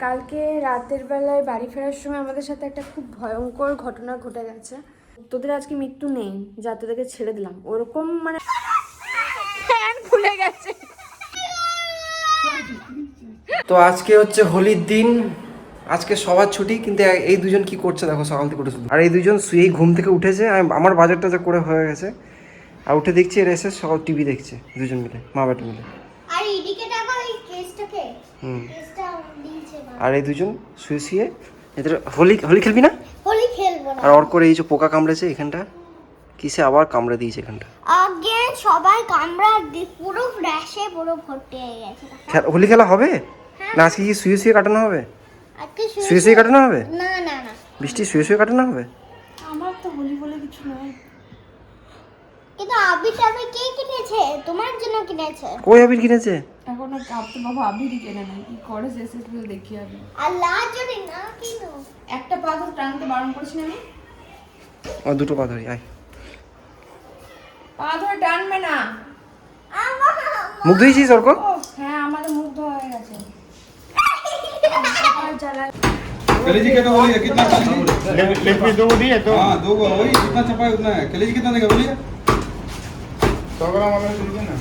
কালকে রাতের বেলায় বাড়ি ফেরার সময় আমাদের সাথে একটা খুব ভয়ঙ্কর ঘটনা ঘটে গেছে। তোদের আজকে মৃত্যু নেই যা তোদেরকে ছেড়ে দিলাম। ওরকম মানে ফ্যান খুলে গেছে। তো আজকে হচ্ছে হোলির দিন। আজকে সবার ছুটি কিন্তু এই দুজন কি করছে দেখো সকাল থেকে উঠে শুধু। আর এই দুজন শুয়েই ঘুম থেকে উঠেছে। আমি- আমার বাজারটা যা করে হয়ে গেছে। আর উঠে দেখছি এরা এসে সকাল টিভি দেখছে দুজন মিলে মা বেটা মিলে। আর এদিকে দেখো এই কেসটাকে। হুম। আর এই দুজন শুয়ে শুয়ে এদের হোলি হোলি খেলবি না? হোলি খেলব না। আর অর্কর এই যে পোকা কামড়েছে এখানটা কিসে আবার কামড়ে দিয়েছে এখানটা? আগে সবাই কামড়া দি- পুরো র্যাশে পুরো ভর্তি হয়ে গেছে। হোলি খেলা হবে? না আজকে কি শুয়ে শুয়ে কাটানো হবে? আজকে শুয়ে শুয়ে কাটানো হবে? না না না। বৃষ্টি শুয়ে শুয়ে কাটানো হবে? আমার তো হোলি বলে কিছু নয় কিন্তু আবি টাবি কে কিনেছে? তোমার জন্য কিনেছে। কই আবির কিনেছে? এখনো কাঁপতে বাবা আবিরই কেনে নাই কি করে শেষে তুই দেখি আমি আর লাল যদি না কিনো একটা পাথর টানতে বারণ করছি না আমি ও দুটো পা ধরি আয় পা ধরে টানবে না আমার মুখ ধুয়েছিস অর্ক ও হ্যাঁ আমাদের মুখ ধোয়া হয়ে গেছে আর জ্বালায় कलेजी का तो बोलिए कितना कलेजी लेट में दो दिए तो हाँ दो गो वही जितना छपा है उतना है कलेजी कितना देगा बोलिए सौ ग्राम वाला दीजिए ना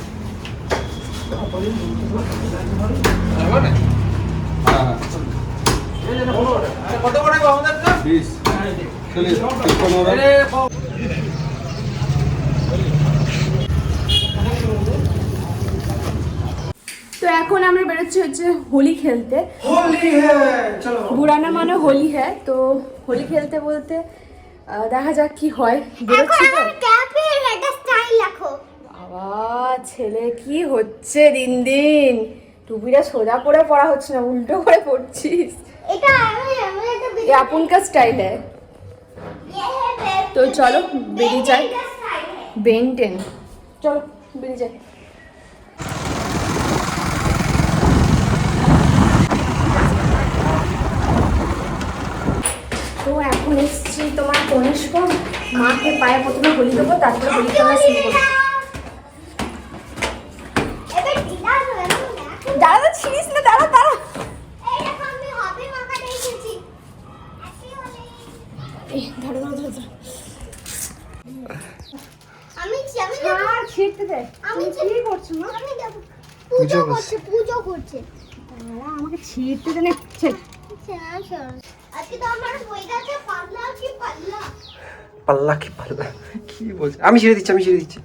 তো এখন আমরা বেরোচ্ছি হচ্ছে হোলি খেলতে। বুড়ানা মানে হোলি হ্যাঁ তো হোলি খেলতে বলতে দেখা যাক কি হয়। বেরোচ্ছি বাবা ছেলে কি হচ্ছে দিন দিন? টুপিটা সোজা করে পড়া হচ্ছে না উল্টো করে পড়ছিস আপনকার স্টাইল। তো চলো বেরিয়ে যাই। বেনটেন। চলো বেরিয়ে যাই। তো এখন এসছি তোমার কনিষ্ক মাকে পায়ে প্রথমে বলি দেবো তারপরে বলি তোমার শুরু করব দাঁড়া ছিড়িস না দাঁড়া দাঁড়া। আমি ধরো ধরো ধরো আমি আমি আর ছিড়তে দে। আমি তুমি কি করছ মা? আমি দেখো পুজো পুজো করছে। করছে পুজো করছে। দাঁড়া, আমাকে ছিড়তে দে না ছেড়। আজকে তো আমার হয়ে গেছে পাল্লা কি পাল্লা? পাল্লা কি পাল্লা? কি বলছে? আমি ছেড়ে দিচ্ছি আমি ছেড়ে দিচ্ছি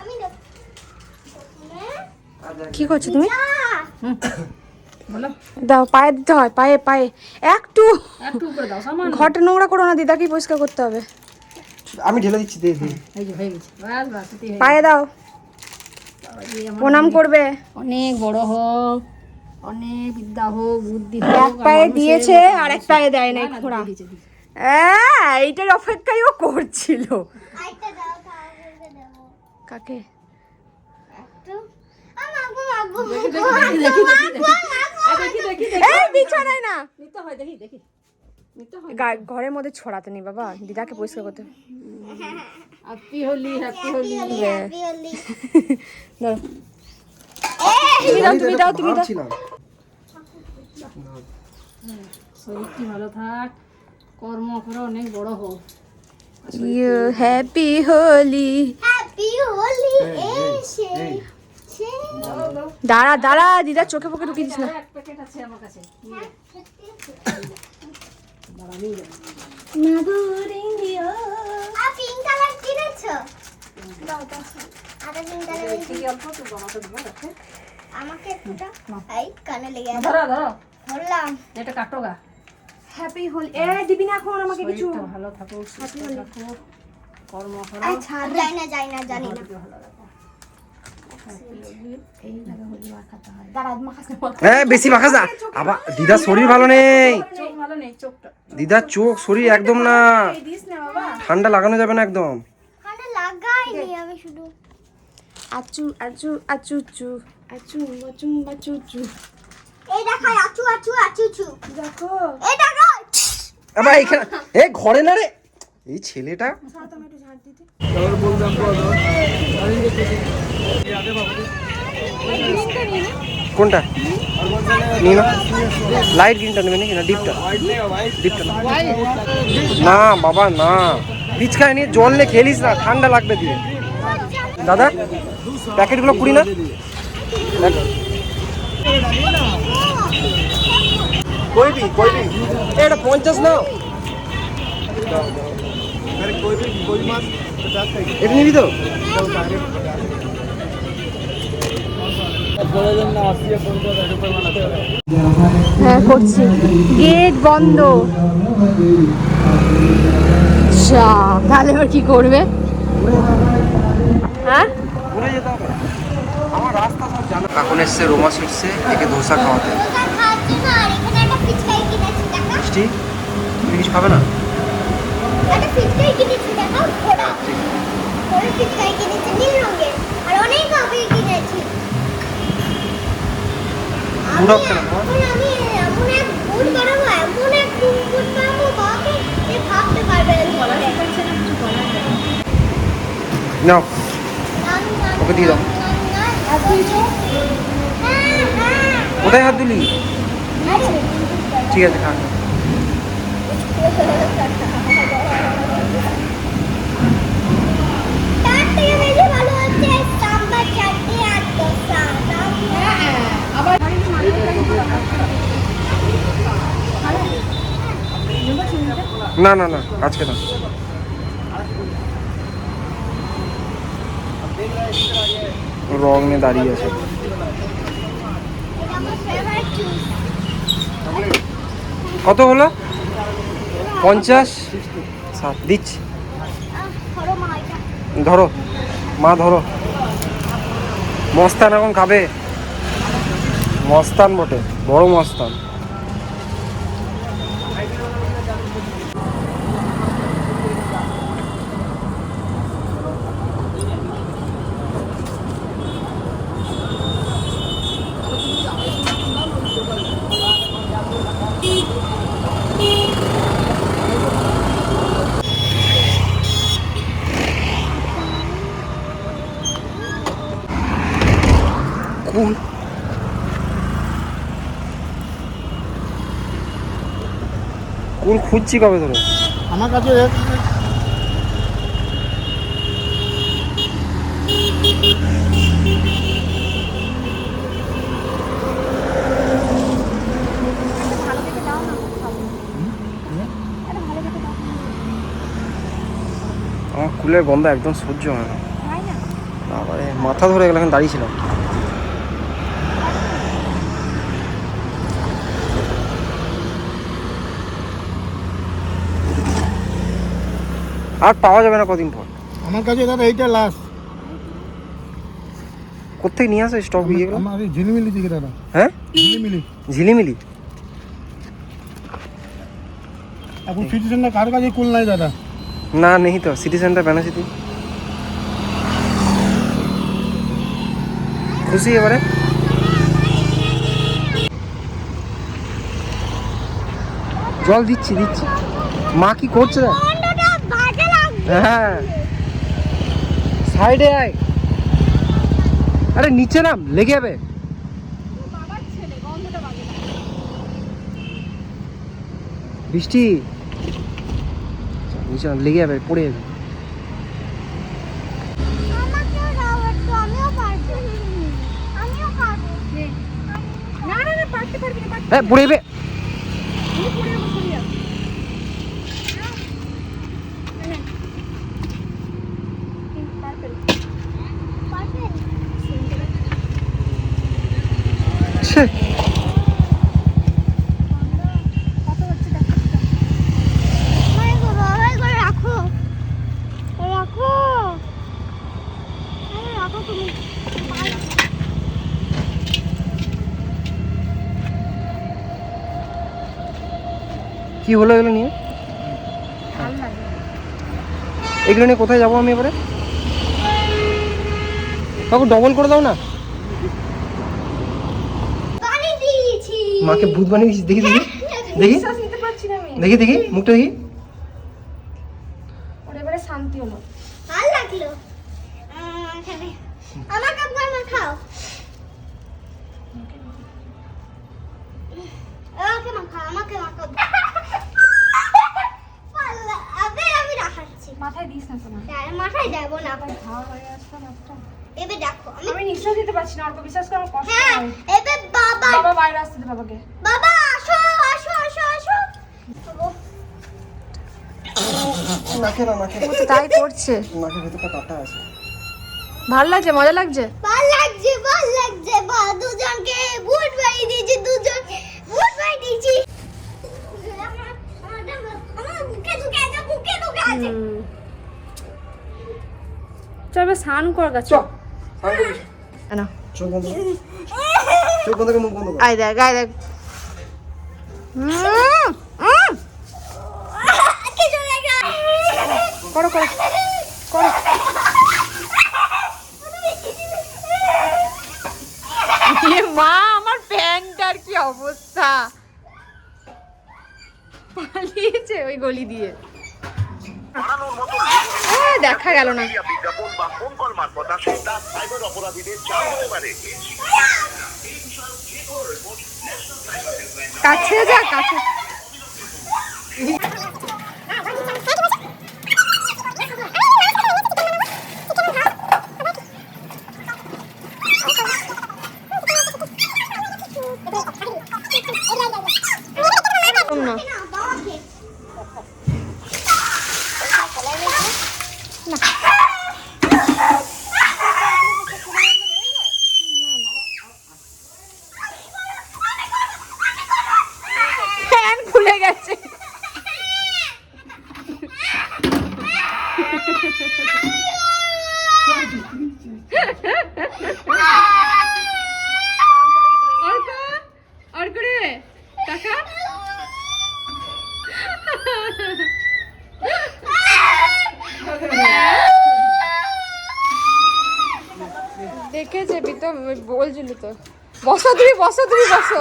আমি দেখো কি করছ তুমি? দাও পায়ে দিতে হয় পায়ে পায়ে। একটু। ঘরটা নোংরা করো না দিদাকে পরিষ্কার করতে হবে। আমি ঢেলে দিচ্ছি দে দে। পায়ে দাও। প্রণাম করবে। অনেক বড় হোক অনেক বিদ্যা হোক বুদ্ধি হোক এক পায়ে দিয়েছে আর এক পায়ে দেয় নাই খোঁড়া। হ্যাঁ এইটার অপেক্ষাই ও করছিল। কাকে একটু আমাগো মাগো মাগো এই বিছানায় না। হয় হয় ঘরের মধ্যে ছড়াতে নেই বাবা দিদাকে পরিষ্কার করতে। Happy Holi happy Holi. তুমি দাও তুমি দাও তুমি দাও। শরীরটি ভালো থাক? কর্ম করে অনেক বড় হোক। You happy Holi happy Holi এসে। সে দাঁড়া দাঁড়া দিদা চোখে পকে ঢুকিয়ে দিস না। এক প্যাকেট আছে আমার কাছে। আর পিঙ্ক কালার কিনেছো দাও দাও আর পিঙ্ক কালার ঠিক অল্প তো বাবাকে দেবো রাখে আমাকে একটুটা এই কানে লেগে গেল ধরো ধরো। ধরলাম এটা কাটো গা। হ্যাপি হোলি এ দিবি না এখন আমাকে কিছু? ভালো থাকুক কর্ম করো। আই ছাড় যাই না যাই না জানি না। বেশি মাখাস না আবার দিদার শরীর ভালো নেই। চোখ ভালো নেই চোখটা দিদার চোখ শরীর একদম না। দিস না বাবা ঠান্ডা লাগানো যাবে না একদম। কানে লাগাইনি আমি শুধু। আচু আচু আচু চু। আচু বাচু বাচু চু। এই দেখো আচু আচু আচু চু। দেখো। এই দেখো। আবার এখানে এ ঘরে না রে? এই ছেলেটা? কোনটা? নিয়ে লাইট গ্রিনটা নেবে নাকি? না ডিপটা ডিপটা না না বাবা না। পিচকায় নিয়ে জল নিয়ে খেলিস না ঠান্ডা লাগবে দিয়ে। দাদা প্যাকেটগুলো পুরি না? কইবি এ, এটা পঞ্চাশ নাও। এটা নিবি তো? হ্যাঁ করছি। গেট বন্ধ। যা তাহলে এবার কি করবে? হ্যাঁ? ঘুরে যেতে হবে আমার রাস্তা সব জানা এখন এসছে রোমা সুইটসে একে ধোসা খাওয়াতে মিষ্টি? তুমি কিছু খাবে না? একটা পিচকাই কিনেছি দেখা ঘোড়া ঘোড়া পিচকাই কিনেছি নীল রঙের। আর অনেক আগে কিনেছি। আমি বুড়ো কেন, আমি এমন এক ভুল বানাবো এমন এক ভুল বানাবো বাবাকে যে ভাবতে পারবে না ওকে দিয়ে দাও। কোথায় হাত দিলি? ঠিক আছে খা তার থেকে বেশি ভালো হচ্ছে সাম্বার চাটনি আর দোসা না না না, আজকে না। রং নিয়ে দাঁড়িয়ে আছে। কত হলো? পঞ্চাশ? সাত, দিচ্ছি। ধরো, মা ধরো। মস্তান এখন খাবে। মস্তান বটে, বড় মস্তান। খুঁজছি কবে ধরে? আমার কাছে আমার কুলের গন্ধ একদম সহ্য হয় না। বাবারে মাথা ধরে গেল এখন দাঁড়িয়েছিলাম আর পাওয়া যাবে না কদিন পর। আমার কাছে দাদা এইটা লাস্ট কোথেকে নিয়ে আসে স্টক দিয়ে গেলো আমার ঝিলিমিলি দিকে দাদা। হ্যাঁ? ঝিলিমিলি। ঝিলিমিলি? এখন সিটি সেন্টার কার কাছে কুল নাই দাদা? না নেই তো। সিটি সেন্টার বেনা সিটি খুশি এবারে? জল দিচ্ছি দিচ্ছি। মা কি করছে? রে? হ্যাঁ। সাইডে আয়। আরে নিচে নাম লেগে যাবে। বৃষ্টি। নিচে নাম লেগে যাবে পড়ে যাবে। আমাকেও দাও একটু আমিও পারব আমিও পারব না না না পারতে পারবি না পারতে হ্যাঁ পড়ে যাবে ছে, ভাই গো ভাই গো রাখো রাখো আরে রাখো তুমি কি হলো এগুলো নিয়ে? এগুলো নিয়ে কোথায় যাব আমি এবারে? কাকু ডবল করে দাও না। মাকে ভূত বানিয়ে দিয়েছিস? দেখি দেখি। দেখি। দেখি দেখি। মুখটা দেখি ওর এবারে শান্তি হলো ভালো লাগল আহ, এখানে আমাকে একবার মাখাও আমাকে মাখাও আমাকে মাখাও পাল্লা, আবে আমি রাখাচ্ছি মাথায় দিস না তোমার তার মাথায় দেবো না খাওয়া হয়ে আসতো মাথাটা এবে দেখো আমি আমি নিঃশ্বাস দিতে পারছি না অর্ক বিশ্বাস করে আমার কষ্ট হ্যাঁ হয় এবে বাবা বাবা বাইরে আসতে দে বাবাকে বাবা আসো আসো আসো আসো নাকে না নাকে ও তো তাই করছে। নাকের ভেতরটা কাটা আছে। ভালো লাগছে মজা লাগছে? ভালো লাগছে ভালো লাগছে বা দুজনকে বুট বাড়ি দিয়েছি দুজন বুট বাড়ি দিয়েছি। চল এবার স্নান কর গাছ। না চোখ বন্ধ। চোখ বন্ধ করে মুখ বন্ধ কর। আয় দেখ আয় দেখ উম, কিছু লেগে করো করো করো। মা আমার প্যান্টটার কি অবস্থা? পালিয়েছে ওই গলি দিয়ে। দেখা গেল না। বিজ্ঞাপন বা ফোন কল মারফত আসে তা সাইবার অপরাধীদের চাল হতে পারে। কাছে যা কাছে না না বাবাকে ফ্যান খুলে গেছে অর্ক অর্ক রে টাকা দেখেছে তো বলছিল তো। বসো তুমি বসো তুমি, বসো।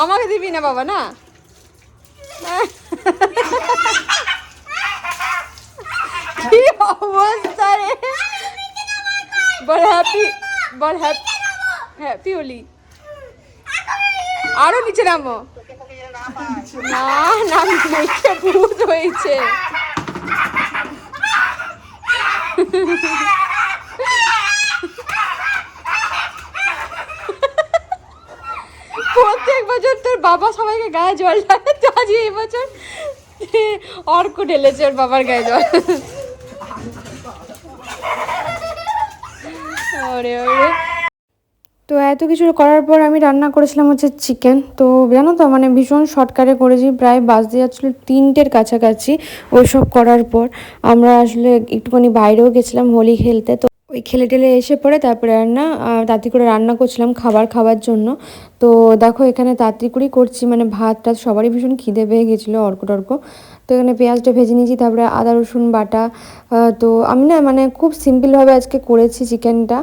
আমাকে দিবি না বাবা, না? কি অবস্থা রে? বল হ্যাপি বল হ্যাপি হ্যাপি হোলি। আরও নিচে নামো। না না মেঘে ভূত হয়েছে। প্রত্যেক বছর তোর বাবা সবাইকে গায়ে জল ঢালে তো আজ এই বছর অর্ক ঢেলেছে ওর বাবার গায়ে জল। তো এত কিছু করার পর আমি রান্না করেছিলাম হচ্ছে চিকেন। তো জানো তো মানে ভীষণ শর্টকাটে করেছি, প্রায় বাজতে যাচ্ছিল তিনটের কাছাকাছি ওইসব করার পর। আমরা আসলে একটুখানি বাইরেও গেছিলাম হোলি খেলতে, তো ওই খেলে টেলে এসে পরে তারপরে রান্না তাড়াতাড়ি করে রান্না করছিলাম খাবার খাওয়ার জন্য। তো দেখো এখানে তাড়াতাড়ি করেই করছি মানে ভাত টাত সবারই ভীষণ খিদে পেয়ে গেছিল অর্ক টর্ক তো এখানে পেঁয়াজটা ভেজে নিয়েছি, তারপরে আদা, রসুন, বাটা তো আমি না মানে খুব সিম্পলভাবে আজকে করেছি চিকেনটা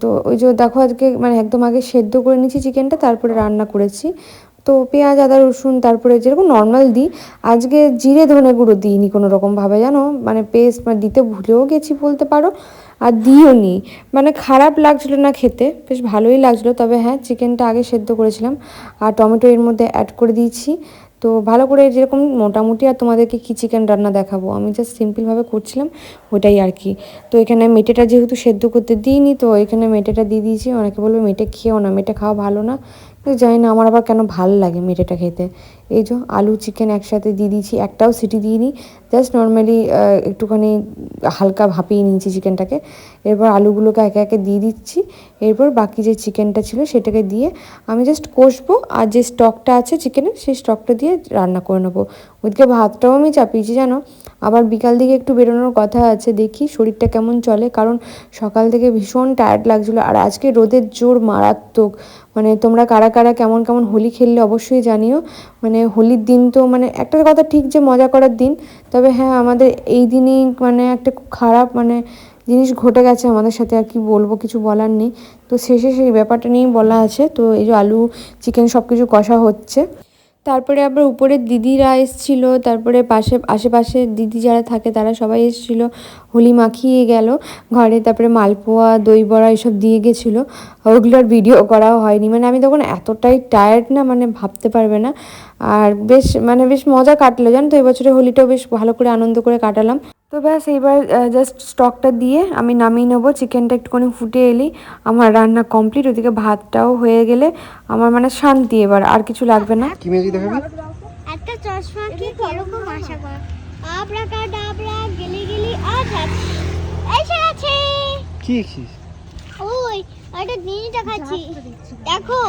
তো ওই যে দেখো আজকে মানে একদম আগে সেদ্ধ করে নিয়েছি চিকেনটা তারপরে রান্না করেছি। তো পেঁয়াজ, আদা, রসুন, তারপরে যেরকম নর্মাল দিই, আজকে জিরে, ধনে গুঁড়ো দিইনি কোনো রকমভাবে জানো? মানে পেস্ট মানে দিতে ভুলেও গেছি বলতে পারো, আর দিও নি মানে খারাপ লাগছিল না খেতে, বেশ ভালোই লাগছিল, তবে হ্যাঁ চিকেনটা আগে সেদ্ধ করেছিলাম, আর টমেটো এর মধ্যে অ্যাড করে দিয়েছি। তো ভালো করে যেরকম মোটামুটি আর তোমাদেরকে কি চিকেন রান্না দেখাবো, আমি জাস্ট সিম্পলভাবে করছিলাম ওটাই আর কি। তো এখানে মেটেটা যেহেতু সেদ্ধ করতে দিইনি, তো এখানে মেটেটা দিয়ে দিয়েছি, অনেকে বলবে মেটে খেয়েও না, মেটে খাওয়া ভালো না। জানি না, আমার আবার কেন ভালো লাগে মেটেটা খেতে। এই যে আলু চিকেন একসাথে দিয়ে দিয়েছি, একটাও সিটি দিইনি। জাস্ট নর্মালি একটুখানি হালকা ভাপিয়ে নিয়েছি চিকেনটাকে এরপর আলুগুলোকে একে একে দিয়ে দিচ্ছি। এরপর বাকি যে চিকেনটা ছিল সেটাকে দিয়ে আমি জাস্ট কষবো আর যে স্টকটা আছে চিকেনের সেই স্টকটা দিয়ে রান্না করে নেব। ওইদিকে ভাতটাও আমি চাপিয়েছি, জানো? আবার বিকাল দিকে একটু বেরোনোর কথা আছে, দেখি শরীরটা কেমন চলে। কারণ সকাল থেকে ভীষণ টায়ার্ড লাগছিল। আর আজকে রোদের জোর মারাত্মক। মানে তোমরা কারা কারা কেমন কেমন হোলি খেললে অবশ্যই জানিও। মানে হোলির দিন তো মানে একটা কথা ঠিক যে মজা করার দিন, তবে হ্যাঁ আমাদের এই দিনই মানে একটা খুব খারাপ মানে জিনিস ঘটে গেছে আমাদের সাথে আর কি বলব কিছু বলার নেই। তো শেষে সেই ব্যাপারটা নিয়েই বলা আছে। তো এই যে আলু, চিকেন সব কিছু কষা হচ্ছে। তারপরে আবার উপরে দিদিরা এসছিল, তারপরে পাশে, আশেপাশে দিদি যারা থাকে তারা সবাই এসছিল। হোলি মাখিয়ে গেল। ঘরে তারপরে মালপোয়া দই বড়া এসব দিয়ে গেছিল। ওগুলোর ভিডিও করাও হয়নি। মানে আমি তখন এতটাই টায়ার্ড না মানে ভাবতে পারবে না। আর বেশ মানে বেশ মজা কাটলো। জানো তো এবছরে হোলিটাও বেশ ভালো করে আনন্দ করে কাটালাম। তো ব্যাস এইবার জাস্ট স্টকটা দিয়ে আমি নামিয়ে নেব। চিকেনটা একটুখানি ফুটে এলেই আমার রান্না কমপ্লিট ওদিকে ভাতটাও হয়ে গেলে আমার মানে শান্তি এবার আর কিছু লাগবে না। কি ম্যাজিক দেখাবি? একটা চশমা কি এরকম আশা কর। আবরা কাডাবরা গেলি গেলি আজ আছে এসে গেছে কি দেখছিস? ওই একটা জিনিস দেখাচ্ছি দেখো।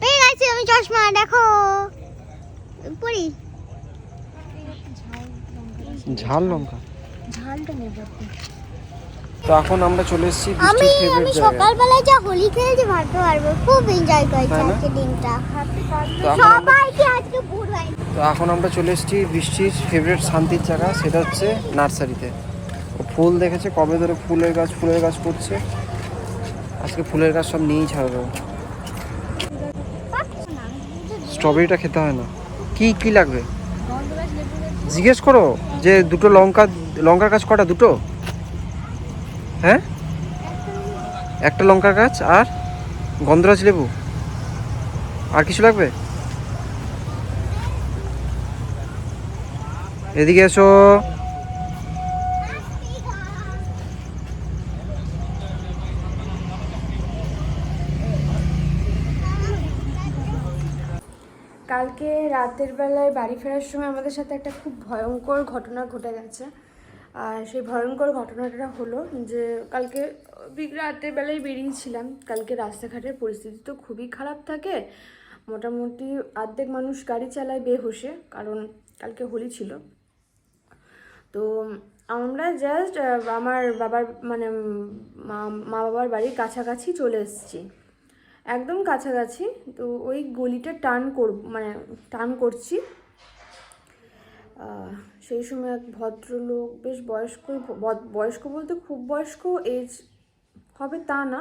পেয়ে গেছি আমি চশমা দেখো। পরি ঝাল লঙ্কা। ঝালটা নেব। তো এখন আমরা চলে এসেছি আমি আমি সকালবেলায় যা হোলি খেলতে ভাবতে পারব। খুব এনজয় করেছি আজকে দিনটা। সবাইকে আজকে ভোর তো এখন আমরা চলে এসেছি বৃষ্টির ফেভারিট শান্তির জায়গা সেটা হচ্ছে নার্সারিতে। ফুল দেখেছে? কবে ধরে ফুলের গাছ ফুলের গাছ করছে? আজকে ফুলের গাছ সব নিয়েই ছাড়বে। স্ট্রবেরিটা খেতে হয় না। কি কি লাগবে? জিজ্ঞেস করো যে দুটো লঙ্কা, লঙ্কার গাছ কটা, দুটো? হ্যাঁ? একটা লঙ্কার গাছ আর গন্ধরাজ লেবু। আর কিছু লাগবে? এদিকে এসো। রাতের বেলায় বাড়ি ফেরার সময় আমাদের সাথে একটা খুব ভয়ঙ্কর ঘটনা ঘটে গেছে। আর সেই ভয়ঙ্কর ঘটনাটা হলো যে কালকে রাতের বেলায় বেরিয়েছিলাম। কালকে রাস্তাঘাটের পরিস্থিতি তো খুবই খারাপ থাকে। মোটামুটি অর্ধেক মানুষ গাড়ি চালায় বেহোশে, কারণ কালকে হোলি ছিল। তো আমরা জাস্ট আমার বাবার মানে মা বাবার বাড়ির কাছাকাছি চলে এসেছি। একদম কাছাকাছি। তো ওই গলিটা টার্ন কর মানে টার্ন করছি। সেই সময় এক ভদ্রলোক, বেশ বয়স্ক বয়স্ক বলতে খুব বয়স্ক এজ হবে তা না,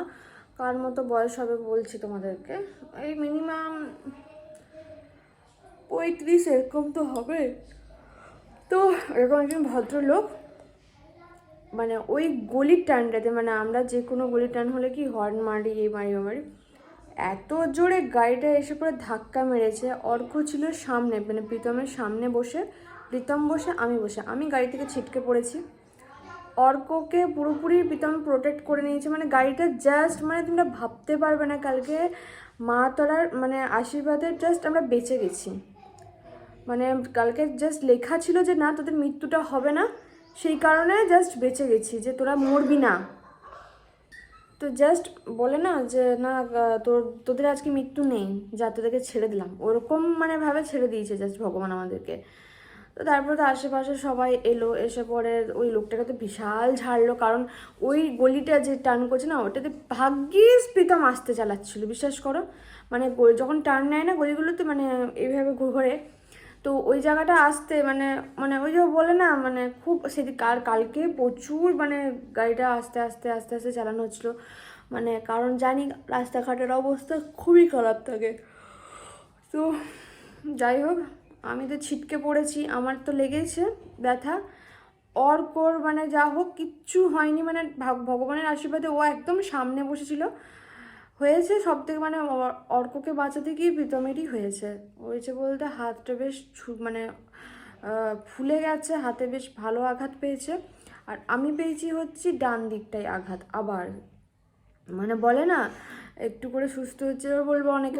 কার মতো বয়স হবে বলছি তোমাদেরকে। এই মিনিমাম পঁয়ত্রিশ এরকম তো হবে। তো এরকম একজন ভদ্রলোক মানে ওই গলির টার্নটাতে মানে আমরা যে কোনো গলির টার্ন হলে কি হর্ন মারি, এই মারি মারি এত জোরে গাড়িটা এসে পরে ধাক্কা মেরেছে। অর্ঘ ছিল সামনে মানে প্রীতমের সামনে বসে, প্রীতম বসে, আমি বসে। আমি গাড়ি থেকে ছিটকে পড়েছি। অর্ককে পুরোপুরি প্রীতম প্রোটেক্ট করে নিয়েছে। মানে গাড়িটা জাস্ট মানে তোমরা ভাবতে পারবে না, কালকে মা তলার মানে আশীর্বাদের জাস্ট আমরা বেঁচে গেছি। মানে কালকে জাস্ট লেখা ছিল যে, না, তোদের মৃত্যুটা হবে না। সেই কারণে জাস্ট বেঁচে গেছি, যে তোরা মরবি না। তো জাস্ট বলে না যে, না তোর, তোদের আজকে মৃত্যু নেই, যা তোদেরকে ছেড়ে দিলাম। ওরকম মানে ভাবে ছেড়ে দিয়েছে জাস্ট ভগবান আমাদেরকে। তো তারপর তো আশেপাশে সবাই এলো, এসে পরে ওই লোকটাকে তো বিশাল ঝাড়লো, কারণ ওই গলিটা যে টার্ন করছে না, ওটাতে ভাগ্যিস প্রীতম আসতে চালাচ্ছিল, বিশ্বাস করো? মানে যখন টার্ন নেয় না গলিগুলোতে মানে এইভাবে ঘুরে তো ওই জায়গাটা আসতে মানে মানে ওই যে বলে না মানে খুব সেদিন কাল, কালকে প্রচুর মানে গাড়িটা আস্তে আস্তে আস্তে আস্তে চালানো হচ্ছিল। মানে কারণ জানি রাস্তাঘাটের অবস্থা খুবই খারাপ থাকে। তো যাই হোক, আমি তো ছিটকে পড়েছি, আমার তো লেগেছে ব্যথা। অর্কর মানে যা হোক, কিচ্ছু হয়নি মানে ভাগ- ভগবানের আশীর্বাদে ও একদম সামনে বসেছিল। হয়েছে সব থেকে মানে অর- অর্ককে বাঁচাতে গিয়ে প্রীতমেরই হয়েছে। হয়েছে বলতে হাতটা বেশ মানে ফুলে গেছে হাতে বেশ ভালো আঘাত পেয়েছে। আর আমি পেয়েছি হচ্ছে ডান দিকটাই আঘাত আবার। মানে বলে না একটু করে সুস্থ হচ্ছে বলব অনেকে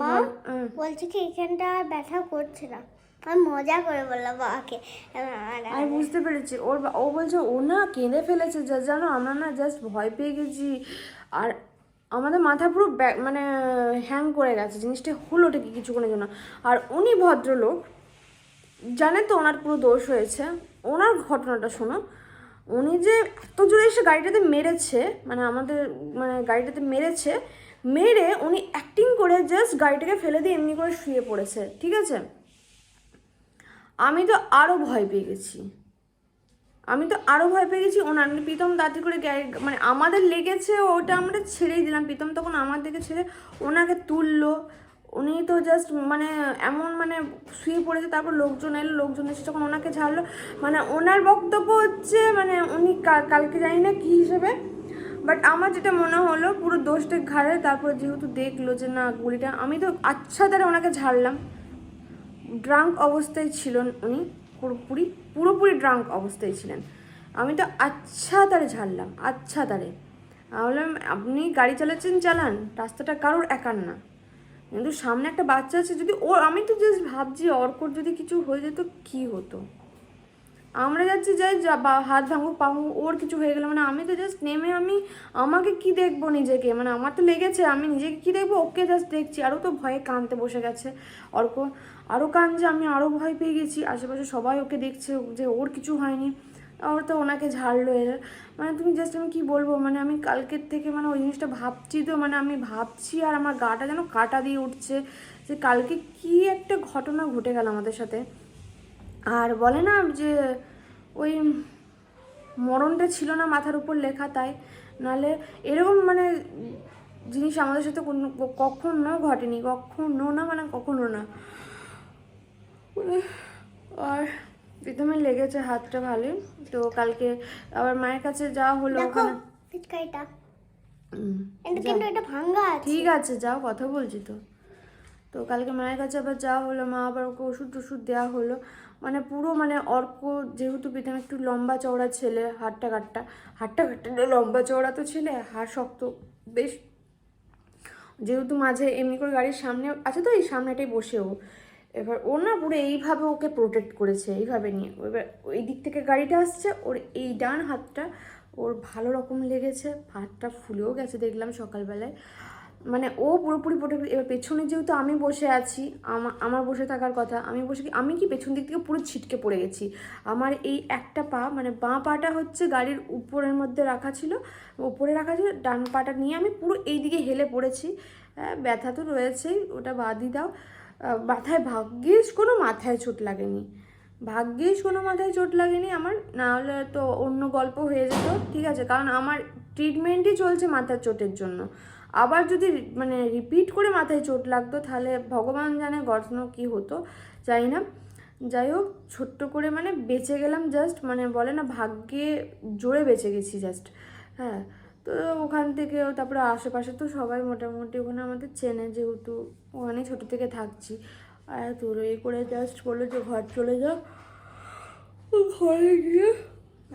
বলছে কি এখানটা আর ব্যথা করছে না। আমি মজা করে বললাম বাবাকে। আমি বুঝতে পেরেছি ওর বা- ও বলছে ও না কেঁদে ফেলেছে যা জানো আমরা না জাস্ট ভয় পেয়ে গেছি। আমাদের মাথা পুরো মানে হ্যাং করে গেছে। জিনিসটা হলো ঠিকই কিছুক্ষণের জন্য। আর উনি ভদ্রলোক, জানেন তো ওনার পুরো দোষ হয়েছে। ওনার ঘটনাটা শোনো, উনি যে এত জোরে এসে গাড়িটাতে মেরেছে মানে আমাদের মানে গাড়িটাতে মেরেছে, মেরে উনি অ্যাক্টিং করে জাস্ট গাড়িটাকে ফেলে দিয়ে এমনি করে শুয়ে পড়েছে, ঠিক আছে? আমি তো আরও ভয় পেয়ে গেছি। আমি তো আরও ভয় পেয়ে গেছি। ওনার প্রীতম দাঁতি করে মানে আমাদের লেগেছে, ওটা আমরা ছেড়েই দিলাম। প্রীতম তখন আমার দিকে ছেড়ে ওনাকে তুললো। উনি তো জাস্ট মানে এমন মানে শুয়ে পড়েছে, তারপর লোকজন এলো, লোকজন এসে যখন ওনাকে ছাড়লো মানে ওনার বক্তব্য হচ্ছে মানে উনি কালকে জানি না কী হিসেবে বাট আমার যেটা মনে হলো পুরো দোষটা ঘাড়ে, তারপর যেহেতু দেখল যে না গুলিটা, আমি তো আচ্ছা দ্বারা ওনাকে ঝাড়লাম। ড্রাঙ্ক অবস্থায় ছিল উনি পুরোপুরি। পুরোপুরি ড্রাঙ্ক অবস্থায় ছিলেন। আমি তো আচ্ছা তারে ঝাড়লাম আচ্ছা তারে। বললাম আপনি গাড়ি চালাচ্ছেন চালান। রাস্তাটা কারোর একার না। কিন্তু সামনে একটা বাচ্চা আছে যদি ও আমি তো জাস্ট ভাবছি অর্কর যদি কিছু হয়ে যেত কী হতো? আমরা যাচ্ছি যাই বা হাত ভাঙুক পা ভাঙুক, ওর কিছু হয়ে গেলো মানে আমি তো জাস্ট নেমে আমি আমাকে কি দেখব নিজেকে? মানে আমার তো লেগেছে আমি নিজেকে কি দেখব? ওকে জাস্ট দেখছি। আরও তো ভয়ে কানতে বসে গেছে। অর্ক আরও কানছে আমি আরও ভয় পেয়ে গেছি, আশেপাশে সবাই ওকে দেখছে যে ওর কিছু হয়নি। ওর তো ওনাকে ঝাড়লো এরা। মানে তুমি জাস্ট আমি কি বলব মানে আমি কালকের থেকে মানে ওই জিনিসটা ভাবছি তো মানে আমি ভাবছি আর আমার গাটা যেন কাটা দিয়ে উঠছে যে কালকে কি একটা ঘটনা ঘটে গেল আমাদের সাথে। আর বলে না যে ওই মরণটা ছিল না মাথার উপর লেখা তাই, নালে এরকম মানে জিনিস আমাদের সাথে কোনো কখনো ঘটেনি, কখনো না মানে কখনো না। আর প্রথমে লেগেছে হাতটা ভালোই। তো কালকে আবার মায়ের কাছে যাওয়া হলো ওখানে। ঠিক আছে যাও কথা বলছি তো। তো কালকে মায়ের কাছে আবার যাওয়া হলো মা আবার ওকে ওষুধ টষুধ দেওয়া হলো। মানে পুরো মানে অর্ক যেহেতু প্রীতম একটু লম্বা চওড়া ছেলে হাটটা কাটটা। হাটটা কাটটা লম্বা চওড়া তো ছেলে হাড় শক্ত বেশ। যেহেতু মাঝে এমনি করে গাড়ির সামনে আছে তো এই সামনেটাই বসে ও। এবার ও না পুরো এইভাবে ওকে প্রোটেক্ট করেছে, এইভাবে নিয়ে। এবার ওই দিক থেকে গাড়িটা আসছে, ওর এই ডান হাতটা ওর ভালো রকম লেগেছে হাতটা ফুলেও গেছে দেখলাম সকালবেলায়। মানে ও পুরোপুরি প্রোটেক্ট এবার পেছনে যেহেতু আমি বসে আছি আমার বসে থাকার কথা, আমি বসে আমি কি পেছন দিক থেকে পুরো ছিটকে পড়ে গেছি। আমার এই একটা পা মানে বাঁ পাটা হচ্ছে গাড়ির উপরের মধ্যে রাখা ছিল, উপরে রাখা ছিল, ডান পাটা নিয়ে আমি পুরো এই দিকে হেলে পড়েছি। ব্যথা তো রয়েছেই, ওটা বাদই দাও। মাথায় ভাগ্যিস কোনো মাথায় চোট লাগেনি। ভাগ্যিস কোনো মাথায় চোট লাগেনি আমার, না হলে তো অন্য গল্প হয়ে যেত, ঠিক আছে? কারণ আমার ট্রিটমেন্টই চলছে মাথার চোটের জন্য। আবার যদি মানে রিপিট করে মাথায় চোট লাগতো, তাহলে ভগবান জানে ঘটনা কী হতো জানি না। যাই হোক, ছোট্ট করে মানে বেঁচে গেলাম জাস্ট মানে বলে না, ভাগ্যে জোরে বেঁচে গেছি জাস্ট হ্যাঁ। তো ওখান থেকে তারপরে আশেপাশে তো সবাই মোটামুটি ওখানে আমাদের চেনে যেহেতু ওখানে ছোটো থেকে থাকছি। আর তোর এ করে জাস্ট বলল যে ঘর চলে যাও। ঘরে গিয়ে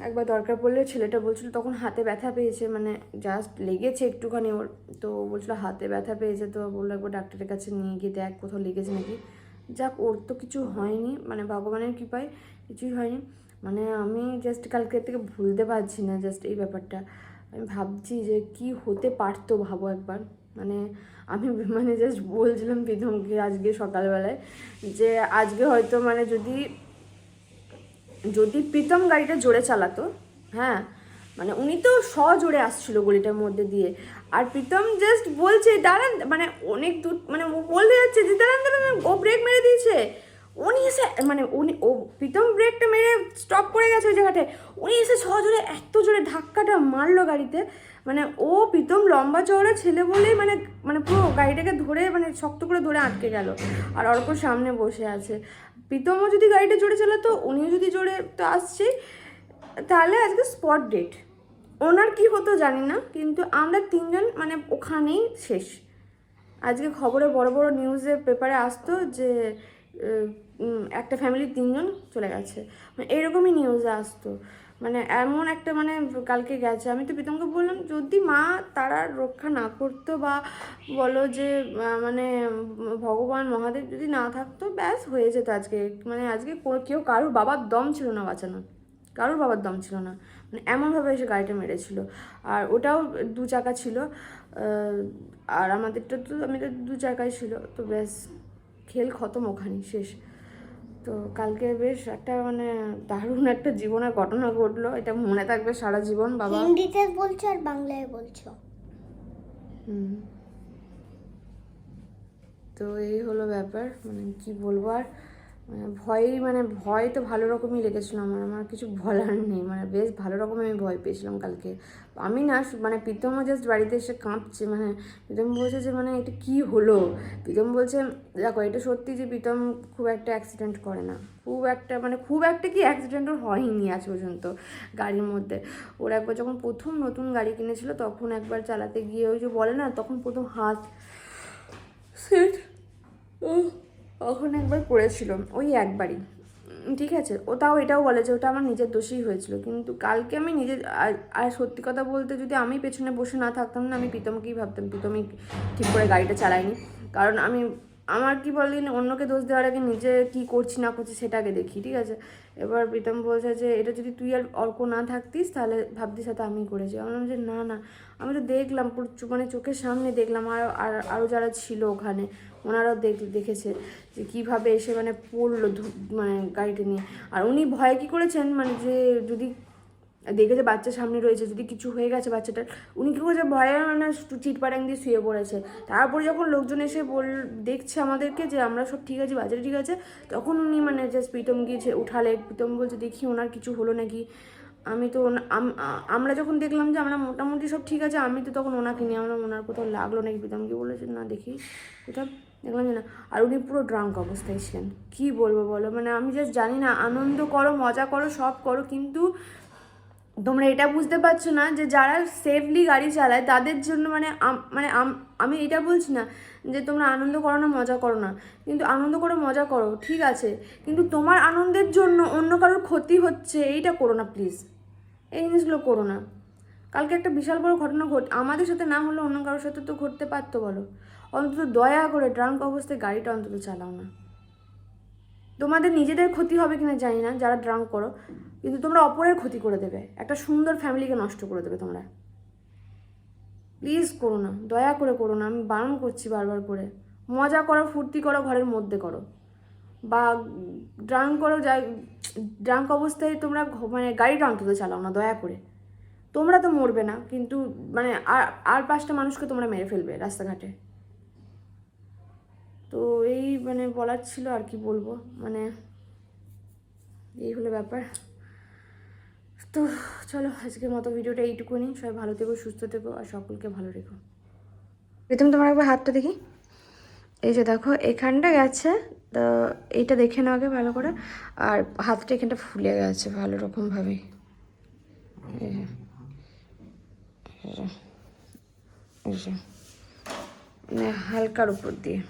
একবার দরকার পড়লে ছেলেটা বলছিল তখন হাতে ব্যথা পেয়েছে মানে জাস্ট লেগেছে একটুখানি ওর। তো বলছিল হাতে ব্যথা পেয়েছে তো বলল একবার ডাক্তারের কাছে নিয়ে গিয়ে দেখ কোথাও লেগেছে নাকি। যাক ওর তো কিছু হয়নি মানে ভগবানের কৃপায় কিছুই হয়নি। মানে আমি জাস্ট কালকে থেকে ভুলতে পারছি না জাস্ট এই ব্যাপারটা। আমি ভাবছি যে কি হতে পারতো, ভাবো একবার। মানে আমি মানে জাস্ট বলছিলাম প্রীতমকে আজকে সকালবেলায় যে আজকে হয়তো মানে যদি যদি প্রীতম গাড়িটা জোরে চালাতো হ্যাঁ মানে উনি তো সজোরে আসছিল গলিটার মধ্যে দিয়ে। আর প্রীতম জাস্ট বলছে, দাঁড়ান। মানে অনেক দূর মানে বলতে যাচ্ছে যে, দাঁড়ান দাঁড়ান ও ব্রেক মেরে দিয়েছে। উনি এসে মানে উনি, ও প্রীতম ব্রেকটা মেরে স্টপ করে গেছে ওই জায়গাটায় উনি এসে সজোরে এত জোরে ধাক্কাটা মারলো গাড়িতে। মানে ও প্রীতম লম্বা চওড়া ছেলে বলেই মানে মানে পুরো গাড়িটাকে ধরে মানে শক্ত করে ধরে আটকে গেল। আর অর্ক সামনে বসে আছে। প্রীতমও যদি গাড়িটা জোরে চালাতো, উনিও যদি জোরে তো আসছে। তাহলে আজকে স্পট ডেট ওনার কি হতো জানি না, কিন্তু আমরা তিনজন মানে ওখানেই শেষ। আজকে খবরে বড় বড় নিউজে পেপারে আসতো যে একটা ফ্যামিলির তিনজন চলে গেছে। মানে এরকমই নিউজে আসতো। মানে এমন একটা মানে কালকে গেছে। আমি তো প্রীতমকে বললাম, যদি মা তারা রক্ষা না করতো বা বলো যে মানে ভগবান, মহাদেব যদি না থাকতো, ব্যাস হয়ে যেত আজকে। মানে আজকে কেউ কারোর বাবার দম ছিল না বাঁচানো। কারোর বাবার দম ছিল না। মানে এমনভাবে এসে গাড়িটা মেরেছিল। আর ওটাও দু চাকা ছিল। আর আমাদেরটা তো আমি তো দু চাকাই ছিল। তো ব্যাস, খেল খতম ওখানে শেষ। তো কালকে বেশ একটা মানে দারুণ একটা জীবনের ঘটনা ঘটলো এটা মনে থাকবে সারা জীবন বাবা হিন্দিতে বলছো আর বাংলায় বলছো হুম। তো এই হলো ব্যাপার মানে কি বলব আর মানে ভয়ই মানে ভয় তো ভালো রকমই লেগেছিল আমার। আমার কিছু বলার নেই। মানে বেশ ভালো রকম আমি ভয় পেয়েছিলাম কালকে। আমি না মানে প্রীতমও জাস্ট বাড়িতে এসে কাঁপছে। মানে প্রীতম বলছে যে মানে এটা কি হলো? প্রীতম বলছে, দেখো, এটা সত্যি যে প্রীতম খুব একটা অ্যাক্সিডেন্ট করে না। খুব একটা মানে খুব একটা কি অ্যাক্সিডেন্ট ওর হয়নি আজ পর্যন্ত গাড়ির মধ্যে। ওর একবার যখন প্রথম নতুন গাড়ি কিনেছিল, তখন একবার চালাতে গিয়ে ওই যে বলে না, তখন প্রথম হাত, সেট ওখানে একবার পড়েছিল, ওই একবারই। ঠিক আছে? ও তাও এটাও বলে যে ওটা আমার নিজের দোষেই হয়েছিল। কিন্তু কালকে আমি নিজের আর সত্যি কথা বলতে যদি আমি পেছনে বসে না থাকতাম না, আমি প্রীতমকেই ভাবতাম, প্রীতমই ঠিক করে গাড়িটা চালাইনি কারণ আমি, আমার কি বলিন অন্যকে দোষ দেওয়ার আগে নিজে কি করছি, না করছি সেটাকে দেখি, ঠিক আছে? এবার প্রীতম বলছে যে, এটা যদি তুই আর অর্ক না থাকতিস, তাহলে ভাবতিস হয়তো আমি করেছি। আমি যে, না না। আমি তো দেখলাম মানে চোখের সামনে দেখলাম, আর আরও যারা ছিল ওখানে ওনারাও দেখ দেখেছে যে কীভাবে এসে মানে পড়ল মানে গাড়িটা নিয়ে। আর উনি ভয় কী করেছেন? মানে যে যদি দেখে যে বাচ্চা সামনে রয়েছে, যদি কিছু হয়ে গেছে বাচ্চাটার, উনি কী করেছে ভয়ে মানে চিটপাটাং দিয়ে শুয়ে পড়েছে। তারপরে যখন লোকজন এসে বল, দেখছে আমাদেরকে যে আমরা সব ঠিক আছে, বাচ্চাটা ঠিক আছে, তখন উনি মানে জাস্ট প্রীতম গিয়েছে, উঠালে। প্রীতম বলছে, দেখি ওনার কিছু হলো নাকি? আমি তো আমরা যখন দেখলাম যে আমরা মোটামুটি সব ঠিক আছে, আমি তো তখন ওনাকে নিয়ে, আমরা ওনার কোথাও লাগল নাকি প্রীতমকে বলেছে, না, দেখি কোথাও দেখলাম যে না, আর উনি পুরো ড্রাঙ্ক অবস্থায় ছিলেন। কী বলব বলো? মানে আমি জাস্ট জানি না, আনন্দ করো, মজা করো, সব করো, কিন্তু তোমরা এটা বুঝতে পারছ না যে যারা সেফলি গাড়ি চালায়, তাদের জন্য মানে মানে আমি এটা বলছি না যে তোমরা আনন্দ করো না, মজা করো না। কিন্তু আনন্দ করো, মজা করো, ঠিক আছে। কিন্তু তোমার আনন্দের জন্য অন্য কারোর ক্ষতি হচ্ছে, এইটা করো না প্লিজ এই জিনিসগুলো করো না। কালকে একটা বিশাল বড় ঘটনা ঘট, আমাদের সাথে না হলে অন্য কারোর সাথে তো ঘটতে পারতো বলো। অন্তত দয়া করে ড্রাঙ্ক অবস্থায় গাড়িটা অন্তত চালাও না। তোমাদের নিজেদের ক্ষতি হবে কিনা জানি না, যারা ড্রাঙ্ক করো, কিন্তু তোমরা অপরের ক্ষতি করে দেবে। একটা সুন্দর ফ্যামিলিকে নষ্ট করে দেবে তোমরা। প্লিজ করো না, দয়া করে করো না, আমি বারণ করছি বারবার করে। মজা করো, ফুর্তি করো, ঘরের মধ্যে করো। বা ড্রাঙ্ক করো, যাই ড্রাঙ্ক অবস্থায় তোমরা মানে গাড়িটা অন্তত চালাও না, দয়া করে। তোমরা তো মরবে না, কিন্তু মানে আর আর পাঁচটা মানুষকে তোমরা মেরে ফেলবে রাস্তাঘাটে। তো এই মানে বলার ছিল আর কি বলব মানে এই হলো ব্যাপার। তো চলো, আজকের মতো ভিডিওটা এইটুকুনি। সবাই ভালো থেকো, সুস্থ থেকো আর সকলকে ভালো রেখো। প্রথম তোমার একবার হাতটা দেখি। এই যে দেখো, এখানটা গেছে, তো এইটা দেখে নাও আগে ভালো করে। আর হাতটা এখানটা ফুলে গেছে ভালো রকমভাবে। মানে হালকার উপর দিয়ে।